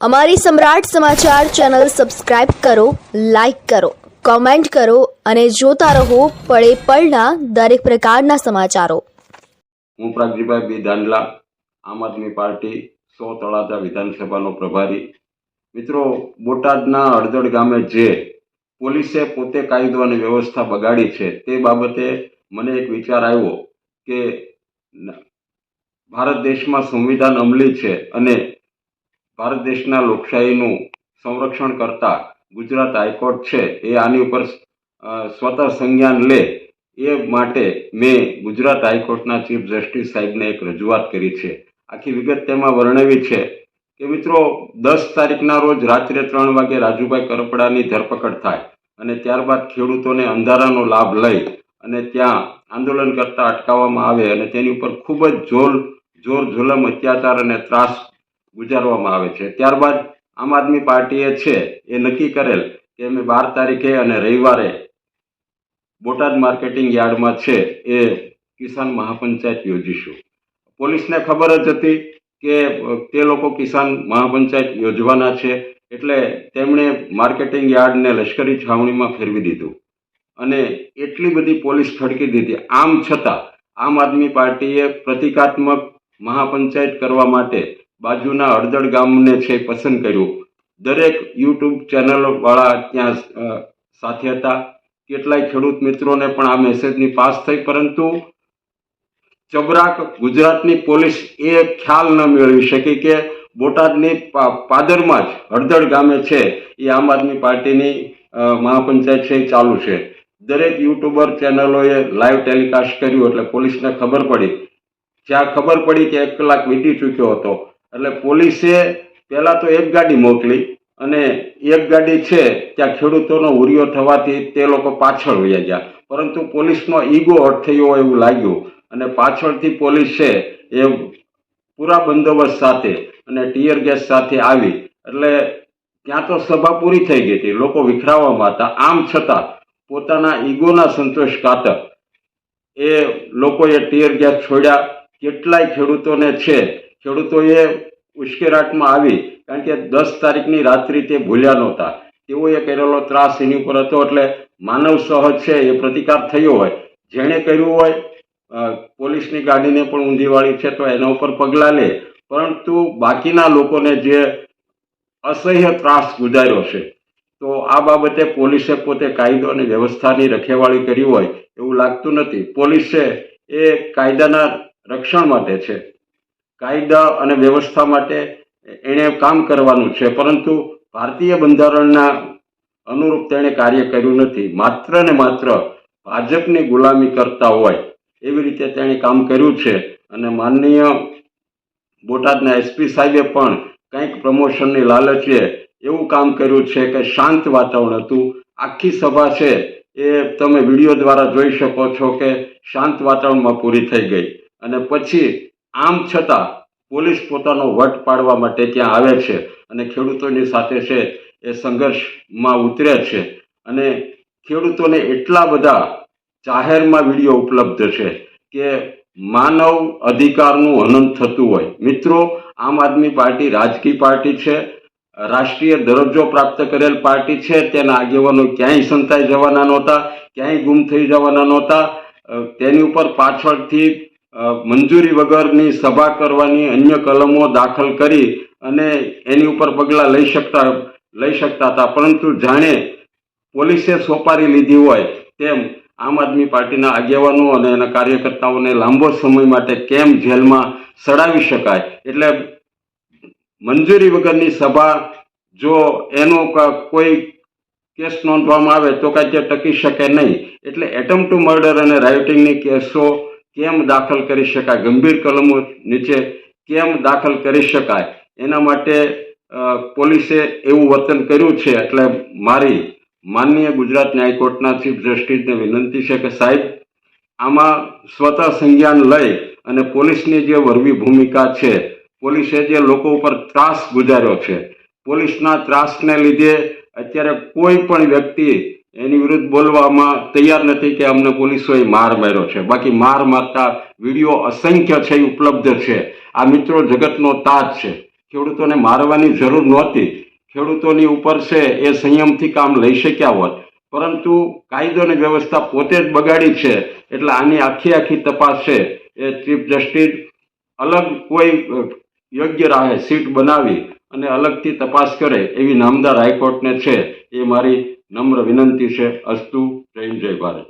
અમારી Samrat Samachar channel subscribe કરો, like કરો, કોમેન્ટ કરો અને જોતા રહો પળે પળના દરેક પ્રકારના સમાચારો. હું પ્રાગજીભાઈ બી દાંડલા આમ આદમી પાર્ટી, સો તળાજા વિધાનસભાનો પ્રભારી. મિત્રો, બોટાદના હળદળ ગામે જે પોલીસે પોતે કાયદો અને વ્યવસ્થા બગાડી છે તે બાબતે મને એક વિચાર આવ્યો કે ભારત દેશમાં સંવિધાન અમલી છે અને ભારત દેશના લોકશાહીનું સંરક્ષણ કરતા ગુજરાત હાઈકોર્ટ છે, એ આની ઉપર સ્વતઃ સંજ્ઞાન લે, એ માટે મેં ગુજરાત હાઈકોર્ટના ચીફ જસ્ટિસ સાહેબને એક રજૂઆત કરી છે. આખી વિગત તેમાં વર્ણવી છે કે મિત્રો, દસ તારીખના રોજ રાત્રે ત્રણ વાગે રાજુભાઈ કરપડાની ધરપકડ થાય અને ત્યારબાદ ખેડૂતોને અંધારાનો લાભ લઈ અને ત્યાં આંદોલન કરતા અટકાવવામાં આવે અને તેની ઉપર ખૂબ જ જોર જોર, જુલમ, અત્યાચાર અને ત્રાસ ગુજારવામાં આવે છે. ત્યારબાદ આમ આદમી પાર્ટીએ છે એ નક્કી કરેલ કે અમે બાર તારીખે અને રવિવારે બોટાદ માર્કેટિંગ યાર્ડમાં છે એ કિસાન મહાપંચાયત યોજીશું. પોલીસને ખબર જ હતી કે તે લોકો કિસાન મહાપંચાયત યોજવાના છે એટલે તેમણે માર્કેટિંગ યાર્ડને લશ્કરી છાવણીમાં ફેરવી દીધું અને એટલી બધી પોલીસ ખડકી દીધી. આમ છતાં આમ આદમી પાર્ટીએ પ્રતિકાત્મક મહાપંચાયત કરવા માટે બાજુના હળદળ ગામને છે પસંદ કર્યું. દરેક યુટ્યુબ ચેનલવાળા ત્યાં સાથે હતા. કેટલાય ખેડૂત મિત્રોને પણ આ મેસેજની પાસ થઈ, પરંતુ ચબરાક ગુજરાતની પોલીસ એ ખ્યાલ ન મેળવી શકી કે બોટાદની પાદરમાં જ હળદળ ગામે છે. એ આમ આદમી પાર્ટીની મહાપંચાયત છે ચાલુ છે. દરેક યુટ્યુબર ચેનલોએ લાઈવ ટેલિકાસ્ટ કર્યું એટલે પોલીસને ખબર પડી. જ્યાં ખબર પડી કે એક કલાક વીતી ચૂક્યો હતો. એટલે પોલીસે પહેલાં તો એક ગાડી મોકલી અને એક ગાડી છે, ત્યાં ખેડૂતોનો હુરિયો થવાથી તે લોકો પાછળ વયા ગયા. પરંતુ પોલીસનો ઈગો હટ થયો હોય એવું લાગ્યું અને પાછળથી પોલીસે એ પૂરા બંદોબસ્ત સાથે અને ટીયર ગેસ સાથે આવી. એટલે ત્યાં તો સભા પૂરી થઈ ગઈ હતી, લોકો વિખરાવામાં હતા. આમ છતાં પોતાના ઈગોના સંતોષ ખાતર એ લોકોએ ટીયર ગેસ છોડ્યા. કેટલાય ખેડૂતોને છે ખેડૂતોએ ઉશ્કેરાટમાં આવી કારણ કે દસ તારીખની રાત્રિ તે ભૂલ્યા નહોતા. તેઓએ કરેલો ત્રાસ એની ઉપર હતો એટલે માનવ સહજ છે એ પ્રતિકાર થયો હોય. જેણે કર્યું હોય પોલીસની ગાડીને પણ ઊંધીવાળી છે તો એના ઉપર પગલાં લે. પરંતુ બાકીના લોકોને જે અસહ્ય ત્રાસ ગુજાર્યો છે, તો આ બાબતે પોલીસે પોતે કાયદો અને વ્યવસ્થાની રખેવાળી કરી હોય એવું લાગતું નથી. પોલીસે એ કાયદાના રક્ષણ માટે છે. કાયદા અને વ્યવસ્થા માટે એણે કામ કરવાનું છે. પરંતુ ભારતીય બંધારણના અનુરૂપ તેણે કાર્ય કર્યું નથી. માત્ર ને માત્ર ભાજપની ગુલામી કરતા હોય એવી રીતે તેણે કામ કર્યું છે. અને માનનીય બોટાદના એસપી સાહેબે પણ કંઈક પ્રમોશનની લાલચે એવું કામ કર્યું છે કે શાંત વાતાવરણ હતું. આખી સભા છે એ તમે વીડિયો દ્વારા જોઈ શકો છો કે શાંત વાતાવરણમાં પૂરી થઈ ગઈ. અને પછી આમ છતાં પોલીસ પોતાનો વટ પાડવા માટે ત્યાં આવે છે અને ખેડૂતોની સાથે છે એ સંઘર્ષમાં ઉતરે છે અને ખેડૂતોને એટલા બધા જાહેરમાં વીડિયો ઉપલબ્ધ છે કે માનવ અધિકારનું હનન થતું હોય. મિત્રો, આમ આદમી પાર્ટી રાજકીય પાર્ટી છે, રાષ્ટ્રીય દરજ્જો પ્રાપ્ત કરેલ પાર્ટી છે, તેના આગેવાનો ક્યાંય સંતાઈ જવાના નહોતા, ક્યાંય ગુમ થઈ જવાના નહોતા. તેની ઉપર પાછળથી મંજૂરી વગરની સભા કરવાની અન્ય કલમો દાખલ કરી અને એની ઉપર પગલાં લઈ શકતા લઈ શકતા હતા. પરંતુ જાણે પોલીસે સોપારી લીધી હોય તેમ આમ આદમી પાર્ટીના આગેવાનો અને એના કાર્યકર્તાઓને લાંબો સમય માટે કેમ જેલમાં સડાવી શકાય? એટલે મંજૂરી વગરની સભા જો એનો કોઈ કેસ નોંધવામાં આવે તો કાંઈ તે ટકી શકે નહીં. એટલે એટમ ટુ મર્ડર અને રાયોટિંગની કેસો કેમ દાખલ કરી શકાય? ગંભીર કલમો નીચે કેમ દાખલ કરી શકાય? એના માટે પોલીસે એવું વર્તન કર્યું છે. એટલે મારી માનનીય ગુજરાત હાઈકોર્ટના ચીફ જસ્ટિસને વિનંતી છે કે સાહેબ, આમાં સ્વતઃ સંજ્ઞાન લઈ અને પોલીસની જે વરવી ભૂમિકા છે, પોલીસે જે લોકો ઉપર ત્રાસ ગુજાર્યો છે, પોલીસના ત્રાસને લીધે અત્યારે કોઈ પણ વ્યક્તિ એની વિરુદ્ધ બોલવામાં તૈયાર નથી કે અમને પોલીસોએ માર માર્યો છે. બાકી માર મારતા વીડિયો અસંખ્ય છે ઉપલબ્ધ છે. આ મિત્રો જગતનો તાજ છે. ખેડૂતોને મારવાની જરૂર નહોતી. ખેડૂતોની ઉપર છે, એ સંયમથી કામ લઈ શક્યા હોત. પરંતુ કાયદો અને વ્યવસ્થા પોતે જ બગાડી છે, એટલે આની આખી આખી તપાસ છે. એ ચીફ જસ્ટિસ અલગ કોઈ યોગ્ય રાહે સીટ બનાવી અને અલગથી તપાસ કરે એવી નામદાર હાઈકોર્ટને છે, એ મારી નમ્ર વિનંતી છે. અસ્તુ. જય જય ભારત.